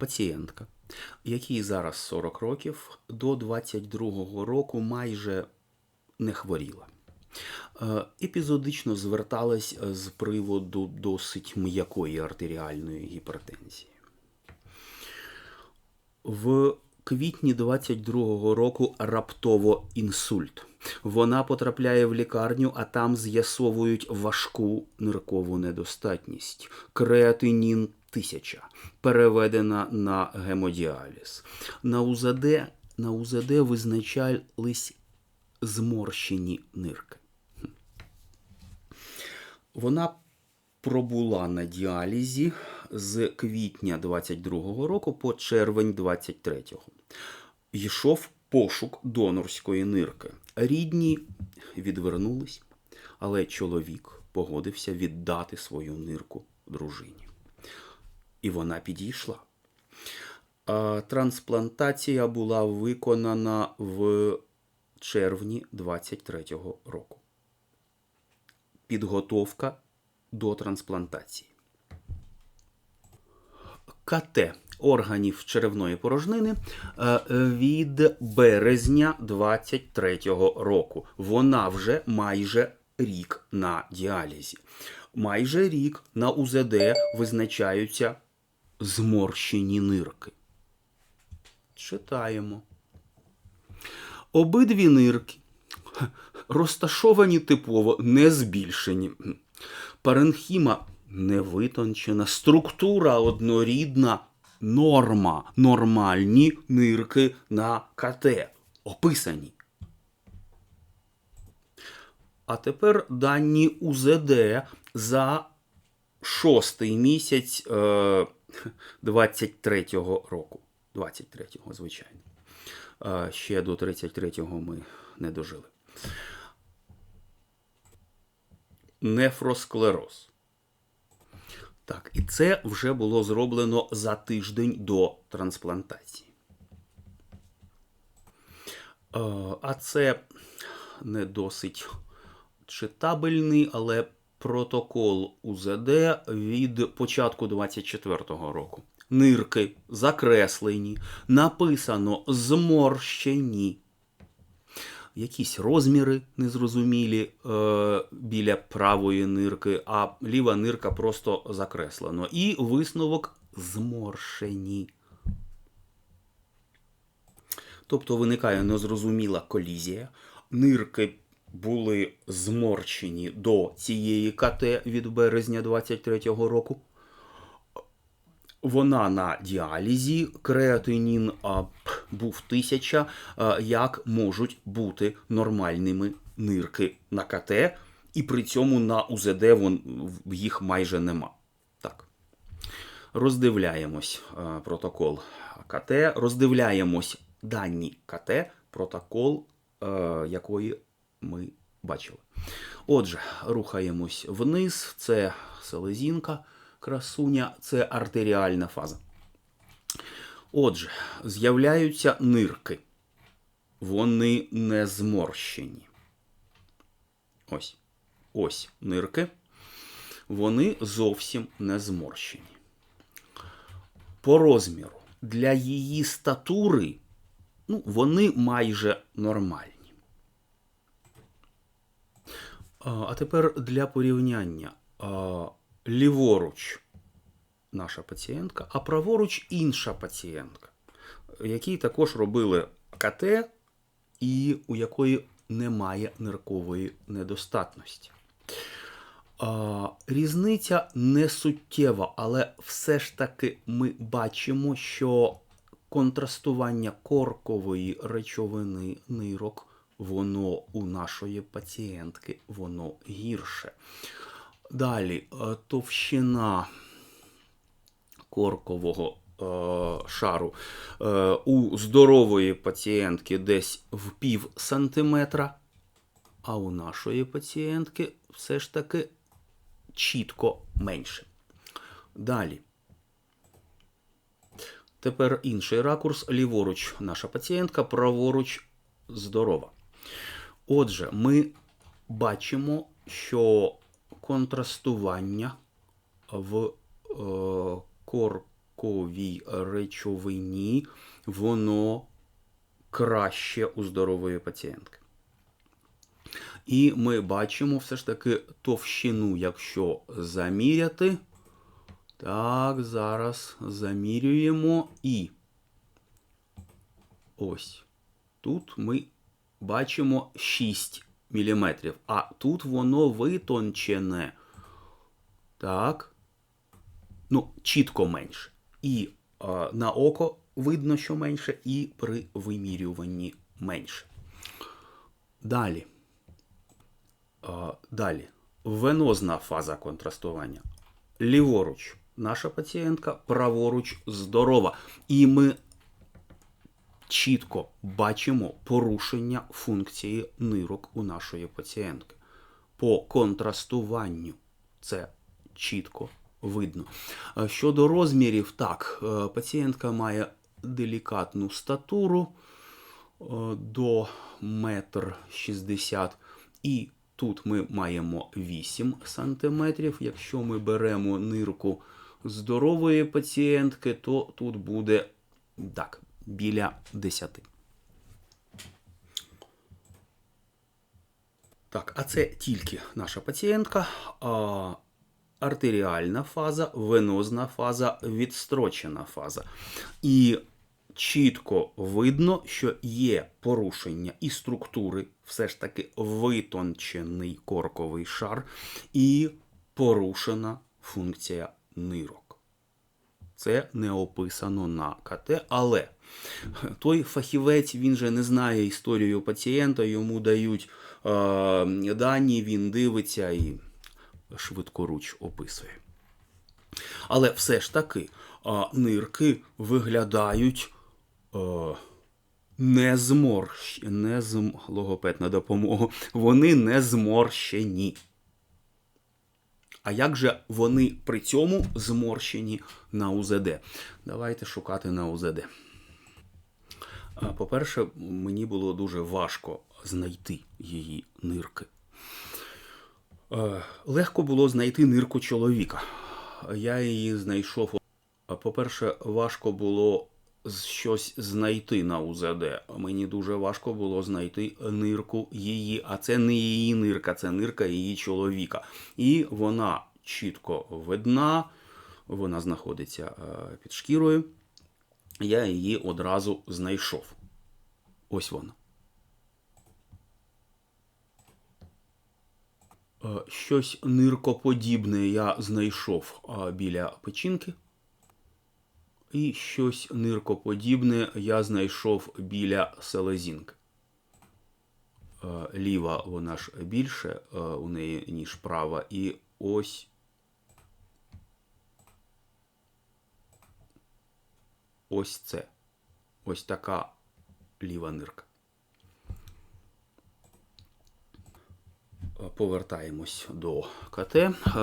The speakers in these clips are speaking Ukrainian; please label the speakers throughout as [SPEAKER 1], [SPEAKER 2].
[SPEAKER 1] пацієнтка, якій зараз 40 років, до 22-го року майже не хворіла. Е, Епізодично зверталась е, з приводу досить м'якої артеріальної гіпертензії. В квітні 22-го року раптово інсульт. Вона потрапляє в лікарню, а там з'ясовують важку ниркову недостатність. Креатинін 1000, переведена на гемодіаліз. На УЗД, на УЗД визначались зморщені нирки. Вона пробула на діалізі з квітня 22-го року по червень 23-го. Йшов пошук донорської нирки. Рідні відвернулись, але чоловік погодився віддати свою нирку дружині. І вона підійшла. Трансплантація була виконана в червні 23-го року. Підготовка до трансплантації. КТ органів черевної порожнини е, від березня 23-го року. Вона вже майже рік на діалізі. Майже рік на УЗД визначаються зморщені нирки. Читаємо. Обидві нирки розташовані типово, не збільшені. Паренхіма невитончена, структура однорідна, норма, нормальні нирки на КТ. Описані. А тепер дані УЗД за шостий місяць е, 23-го року. 23-го, звичайно. Е, ще до 33-го ми не дожили. Нефросклероз. Так, і це вже було зроблено за тиждень до трансплантації. Е, А це не досить читабельний, але протокол УЗД від початку 24-го року. Нирки закреслені, написано зморщені. Якісь розміри незрозумілі е, біля правої нирки, а ліва нирка просто закреслено. І висновок зморшені. Тобто виникає незрозуміла колізія. Нирки були зморщені до цієї КТ від березня 23-го року. Вона на діалізі, креатинін був тисяча. А, як можуть бути нормальними нирки на КТ, і при цьому на УЗД їх майже нема. Так. Роздивляємось а, протокол КТ, роздивляємось дані КТ, протокол, е, якої ми бачили. Отже, рухаємось вниз. Це селезінка, красуня, це артеріальна фаза. Отже, з'являються нирки. Вони не зморщені. Ось. Ось нирки. Вони зовсім не зморщені. По розміру для її статури ну, вони майже нормальні. А тепер для порівняння. Ліворуч наша пацієнтка, а праворуч інша пацієнтка, якій також робили КТ і у якої немає ниркової недостатності. Різниця не суттєва, але все ж таки ми бачимо, що контрастування коркової речовини нирок, воно у нашої пацієнтки, воно гірше. Далі, е, товщина коркового е, шару е, у здорової пацієнтки десь в пів сантиметра, а у нашої пацієнтки все ж таки чітко менше. Далі. Тепер інший ракурс. Ліворуч наша пацієнтка, праворуч здорова. Отже, ми бачимо, що контрастування в е, кістковій речовині, воно краще у здорової пацієнтки. І ми бачимо все ж таки товщину, якщо заміряти. Так, зараз замірюємо і ось тут ми бачимо 6 мм, а тут воно витончене. Так. Ну, чітко менше. І а, на око видно, що менше, і при вимірюванні менше. Далі. А, Далі. Венозна фаза контрастування. Ліворуч наша пацієнтка, праворуч здорова. І ми чітко бачимо порушення функції нирок у нашої пацієнтки. По контрастуванню це чітко видно. Щодо розмірів, так, е, пацієнтка має делікатну статуру е, до метр шістдесят. І тут ми маємо 8 сантиметрів. Якщо ми беремо нирку здорової пацієнтки, то тут буде так, біля 10. Так, а це тільки наша пацієнтка. А, артеріальна фаза, венозна фаза, відстрочена фаза. І чітко видно, що є порушення і структури, все ж таки витончений корковий шар, і порушена функція нирок. Це не описано на КТ, але той фахівець він же не знає історію пацієнта, йому дають е, дані, він дивиться і швидкоруч описує. Але все ж таки нирки виглядають е, не зморщ, не зм... логопед на вони не зморщені. А як же вони при цьому зморщені на УЗД? Давайте шукати на УЗД. По-перше, мені було дуже важко знайти її нирки. Е, Легко було знайти нирку чоловіка. Я її знайшов. По-перше, важко було щось знайти на УЗД. Мені дуже важко було знайти нирку її, а це не її нирка, це нирка її чоловіка. І вона чітко видна, вона знаходиться е, під шкірою. Я її одразу знайшов. Ось вона. Е, Щось ниркоподібне я знайшов е, біля печінки. І щось ниркоподібне я знайшов біля селезінки. Е, Ліва вона ж більше у неї, ніж права. І ось. Ось це. Ось така ліва нирка. Повертаємось до КТ.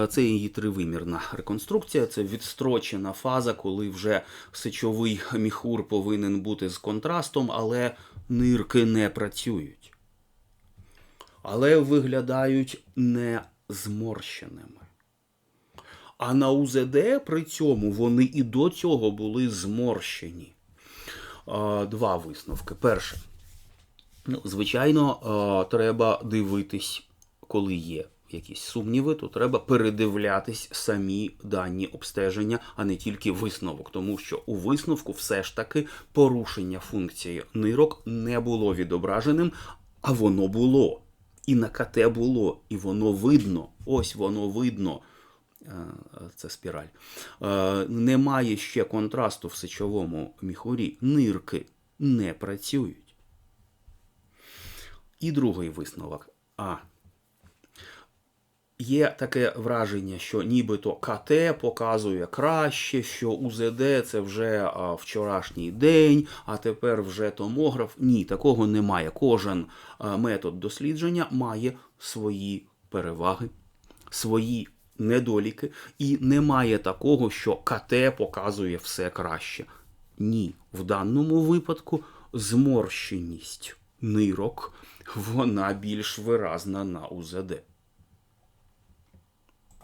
[SPEAKER 1] Це її тривимірна реконструкція. Це відстрочена фаза, коли вже сечовий міхур повинен бути з контрастом, але нирки не працюють. Але виглядають не зморщеними. А на УЗД при цьому вони і до цього були зморщені. Два висновки. Перше. Ну, звичайно, треба дивитись, коли є якісь сумніви, то треба передивлятись самі дані обстеження, а не тільки висновок. Тому що у висновку все ж таки порушення функції нирок не було відображеним, а воно було. І на КТ було, і воно видно. Ось воно видно. Е, Це спіраль. Е, Немає ще контрасту в сечовому міхурі. Нирки не працюють. І другий висновок. А. Є таке враження, що нібито КТ показує краще, що УЗД це вже а, вчорашній день, а тепер вже томограф. Ні, такого немає. Кожен метод дослідження має свої переваги, свої недоліки, і немає такого, що КТ показує все краще. Ні, в даному випадку зморщеність нирок вона більш виразна на УЗД.